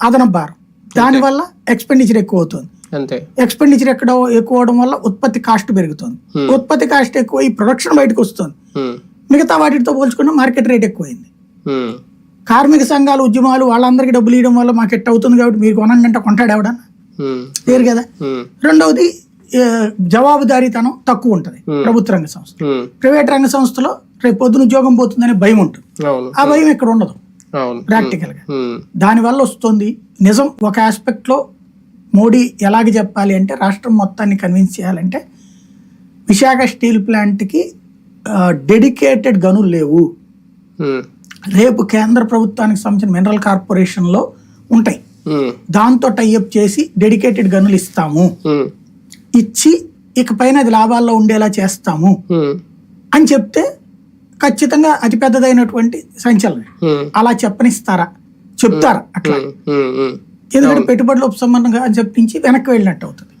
అదనపు భారం. దానివల్ల ఎక్స్పెండిచర్ ఎక్కువ అవుతుంది అంతే. ఎక్స్పెండిచర్ ఎక్కడ ఎక్కువ అవడం వల్ల ఉత్పత్తి కాస్ట్ పెరుగుతుంది. ఉత్పత్తి కాస్ట్ ఎక్కువ ఈ ప్రొడక్షన్ బయటకు వస్తుంది. మిగతా వాటితో పోల్చుకుంటే మార్కెట్ రేట్ ఎక్కువైంది. కార్మిక సంఘాలు ఉద్యమాలు వాళ్ళందరికీ డబ్బులు ఇవ్వడం వల్ల మాకు ఎట్ అవుతుంది కాబట్టి మీరు కొనండి అంటే కొంటాడు ఎవడన్నా? ఉమ్, లేరు కదా? రెండవది జవాబుదారీతనం తక్కువ ఉంటుంది. ప్రభుత్వ రంగ సంస్థ ప్రైవేట్ రంగ సంస్థలో రేపు పొద్దున ఉద్యోగం పోతుందనే భయం ఉంటుంది. ఆ భయం ఇక్కడ ఉండదు. ప్రాక్టికల్గా. దానివల్ల వస్తుంది. నిజం ఒక ఆస్పెక్ట్లో మోడీ ఎలాగ చెప్పాలి అంటే రాష్ట్రం మొత్తాన్ని కన్విన్స్ చేయాలంటే విశాఖ స్టీల్ ప్లాంట్కి డెడికేటెడ్ గనులు లేవు. రేపు కేంద్ర ప్రభుత్వానికి సంబంధించిన మినరల్ కార్పొరేషన్లో ఉంటాయి. దాంతో టైఅప్ చేసి డెడికేటెడ్ గనులు ఇస్తాము. ఇచ్చి ఇక పైన అది లాభాల్లో ఉండేలా చేస్తాము. అని చెప్తే ఖచ్చితంగా అతి పెద్దదైనటువంటి సంచలనం అలా చెప్పనిస్తారా? చెప్తారా? అట్లా. ఎందుకంటే పెట్టుబడుల ఉపసంహరణగా అని చెప్పించి వెనక్కి వెళ్ళినట్టు అవుతుంది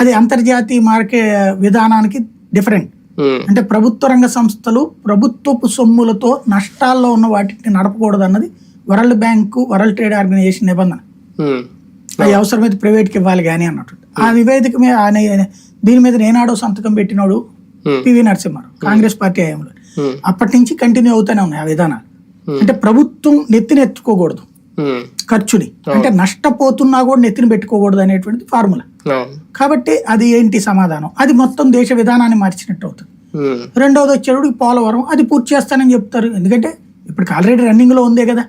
అది అంతర్జాతీయ మార్కెట్ విధానానికి డిఫరెంట్. అంటే ప్రభుత్వ రంగ సంస్థలు ప్రభుత్వపు సొమ్ములతో నష్టాల్లో ఉన్న వాటిని నడపకూడదు అన్నది world bank world trade organisation నిబంధన. అది అవసరమైతే ప్రైవేట్కి ఇవ్వాలి కానీ అన్నట్టు. ఆ నివేదిక మీద దీని మీద నేనాడో సంతకం పెట్టినోడు పివి నరసింహారావు కాంగ్రెస్ పార్టీ హయాంలో. అప్పటి నుంచి కంటిన్యూ అవుతూనే ఉన్నాయి ఆ విధానాలు. Hmm. అంటే ప్రభుత్వం నెత్తిన ఎత్తుకోకూడదు. ఉమ్, ఖర్చుని. అంటే నష్టపోతున్నా కూడా నెత్తిన పెట్టుకోకూడదు అనేటువంటిది ఫార్ములా అవును కాబట్టి అది ఏంటి సమాధానం? అది మొత్తం దేశ విధానాన్ని మార్చినట్టు అవుతుంది. రెండవది వచ్చేటప్పుడు పోలవరం. అది పూర్తి చేస్తానని చెప్తారు. ఎందుకంటే ఇప్పటికి ఆల్రెడీ రన్నింగ్లో ఉందే కదా.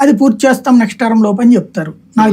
అది పూర్తి చేస్తాం నెక్స్ట్ టర్మ్ లోపు అని చెప్తారు. నాకు